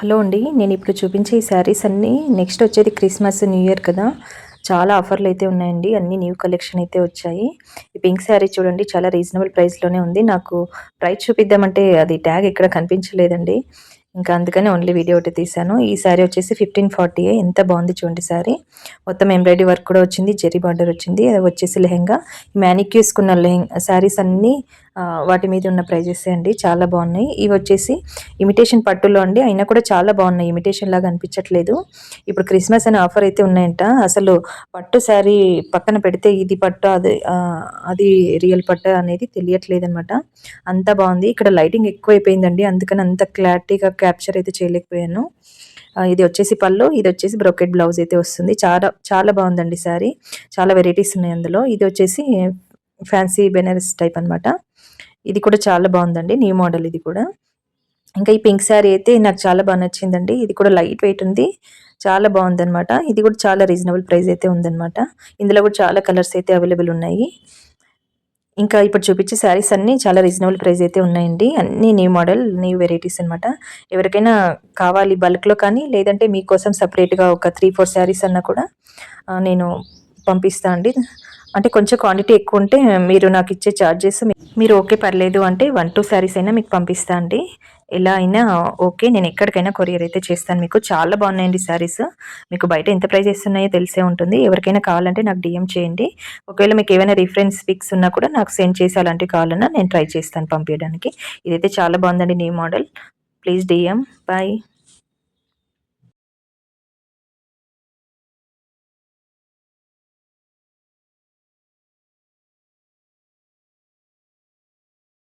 Hello అండి నేను ఇప్పుడు చూపించే ఈ శారీస్ అన్నీ నెక్స్ట్ వచ్చేది క్రిస్మస్ న్యూ ఇయర్ కదా. చాలా ఆఫర్లు అయితే ఉన్నాయండి అన్ని న్యూ కలెక్షన్ అయితే వచ్చాయి. ఈ పింక్ శారీ చూడండి చాలా రీజనబుల్ ప్రైస్లోనే ఉంది. నాకు ప్రైస్ చూపిద్దామంటే అది ట్యాగ్ ఇక్కడ కనిపించలేదండి. ఇంకా అందుకని ఓన్లీ వీడియో ఒకటి తీశాను. ఈ శారీ వచ్చేసి ఫిఫ్టీన్ ఫార్టీ ఎంత బాగుంది చూడండి శారీ. మొత్తం ఎంబ్రాయిడరీ వర్క్ కూడా వచ్చింది జెరీ బార్డర్ వచ్చింది అది వచ్చేసి లెహెంగా. మ్యానిక్యూస్కున్న లెహెంగా శారీస్ అన్నీ వాటి మీద ఉన్న ప్రైజెస్ అండి చాలా బాగున్నాయి. ఇవి వచ్చేసి ఇమిటేషన్ పట్టులో అండి అయినా కూడా చాలా బాగున్నాయి. ఇమిటేషన్ లాగా అనిపించట్లేదు. ఇప్పుడు క్రిస్మస్ అనే ఆఫర్ అయితే ఉన్నాయంట. అసలు పట్టు శారీ పక్కన పెడితే ఇది పట్టు అది అది రియల్ పట్టు అనేది తెలియట్లేదు అనమాట అంత బాగుంది. ఇక్కడ లైటింగ్ ఎక్కువైపోయిందండి. అందుకని అంత క్లారిటీగా క్యాప్చర్ అయితే చేయలేకపోయాను. ఇది వచ్చేసి పళ్ళు ఇది వచ్చేసి బ్రోకెట్ బ్లౌజ్ అయితే వస్తుంది. చాలా చాలా బాగుందండి శారీ. చాలా వెరైటీస్ ఉన్నాయి అందులో. ఇది వచ్చేసి ఫ్యాన్సీ బెనారస్ టైప్ అన్నమాట. ఇది కూడా చాలా బాగుందండి న్యూ మోడల్ ఇది కూడా. ఇంకా ఈ పింక్ శారీ అయితే నాకు చాలా బాగా నచ్చిందండి. ఇది కూడా లైట్ వెయిట్ ఉంది. చాలా బాగుందనమాట ఇది కూడా చాలా రీజనబుల్ ప్రైస్ అయితే ఉందన్నమాట. ఇందులో కూడా చాలా కలర్స్ అయితే అవైలబుల్ ఉన్నాయి. ఇంకా ఇప్పుడు చూపించే శారీస్ అన్నీ చాలా రీజనబుల్ ప్రైస్ అయితే ఉన్నాయండి. అన్నీ న్యూ మోడల్ న్యూ వెరైటీస్ అనమాట ఎవరికైనా కావాలి బల్క్లో కానీ లేదంటే మీకోసం సపరేట్గా ఒక త్రీ ఫోర్ శారీస్ అన్నా కూడా నేను పంపిస్తా అండి. అంటే కొంచెం క్వాంటిటీ ఎక్కువ ఉంటే మీరు నాకు ఇచ్చే ఛార్జెస్ మీరు ఓకే పర్లేదు అంటే వన్ టూ శారీస్ అయినా మీకు పంపిస్తా అండి. ఎలా అయినా ఓకే నేను ఎక్కడికైనా కొరియర్ అయితే చేస్తాను. మీకు చాలా బాగున్నాయండి శారీస్ మీకు బయట ఎంత ప్రైస్ ఉన్నాయో తెలిసే ఉంటుంది. ఎవరికైనా కావాలంటే నాకు డిఎం చేయండి. ఒకవేళ మీకు ఏమైనా రిఫరెన్స్ పిక్స్ ఉన్నా కూడా నాకు సెండ్ చేసి అలాంటివి కావాలన్నా నేను ట్రై చేస్తాను పంపించడానికి. ఇదైతే చాలా బాగుందండి new model please DM bye